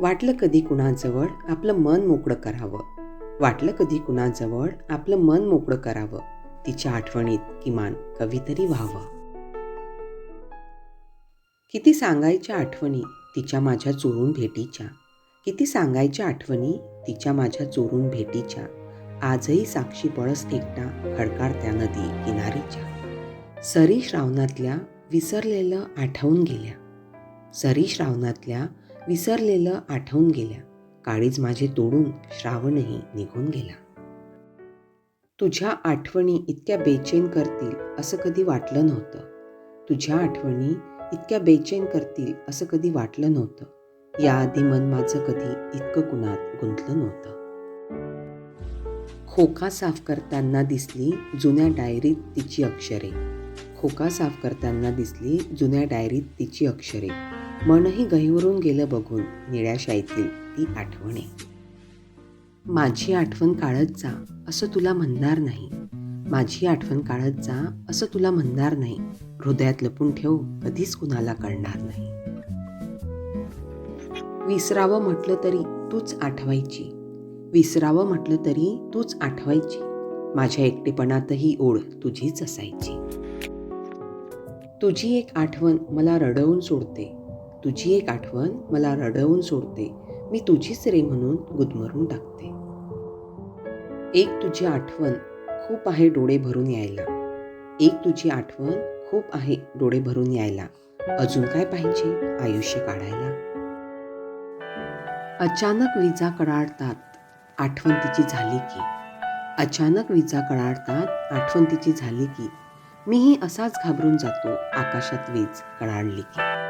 वाटलं कधी कुणाजवळ आपलं मन मोकळं करावं? वाटलं कधी कुणाजवळ आपलं मन मोकळं करावं? तिच्या आठवणीत किमान कवी तरी व्हावं. किती सांगायच्या आठवणी तिच्या माझ्या चोरून भेटीच्या? किती सांगायच्या आठवणी तिच्या माझ्या चोरून भेटीच्या? आजही साक्षी पळस एकटा खडकार त्या नदी किनारीच्या. सरी श्रावणातल्या विसरलेलं आठवून गेल्या. सरी श्रावणातल्या विसरलेलं आठवून गेल्या. काळीज माझे तोडून श्रावणही निघून गेला. तुझ्या आठवणी इतक्या बेचैन करतील असं कधी वाटलं नव्हतं. तुझ्या आठवणी इतक्या बेचैन करतील असं कधी वाटलं नव्हतं. याआधी मन माझं कधी इतकं कुणात गुंतलं नव्हतं. खोका साफ करताना दिसली जुन्या डायरीत तिची अक्षरे. खोका साफ करताना दिसली जुन्या डायरीत तिची अक्षरे. मनही गहिवरून गेलं बघून निळ्याशाईतील ती आठवणे. माझी आठवण काढत जा असं तुला म्हणणार नाही. माझी आठवण काढत जा असं तुला म्हणणार नाही. हृदयात लपून ठेव कधीच कुणाला कळणार नाही. विसरावं म्हटलं तरी तूच आठवायची. विसरावं म्हटलं तरी तूच आठवायची. माझ्या एकटेपणातही ओढ तुझीच असायची. तुझी एक आठवण मला रडवून सोडते. तुझी एक आठवण मला रडवून सोडते. मी तुझीच रे म्हणून गुदमरून टाकते. एक तुझी आठवण खूप आहे डोळे भरून यायला. एक तुझी आठवण खूप आहे डोळे भरून यायला. अजून काय पाहिजे आयुष्य काढायला? अचानक विजा कडाडतात आठवण तिची झाली की. अचानक विजा कडाडतात आठवण तिची झाली की. मीही असाच घाबरून जातो आकाशात वीज कडाडली की.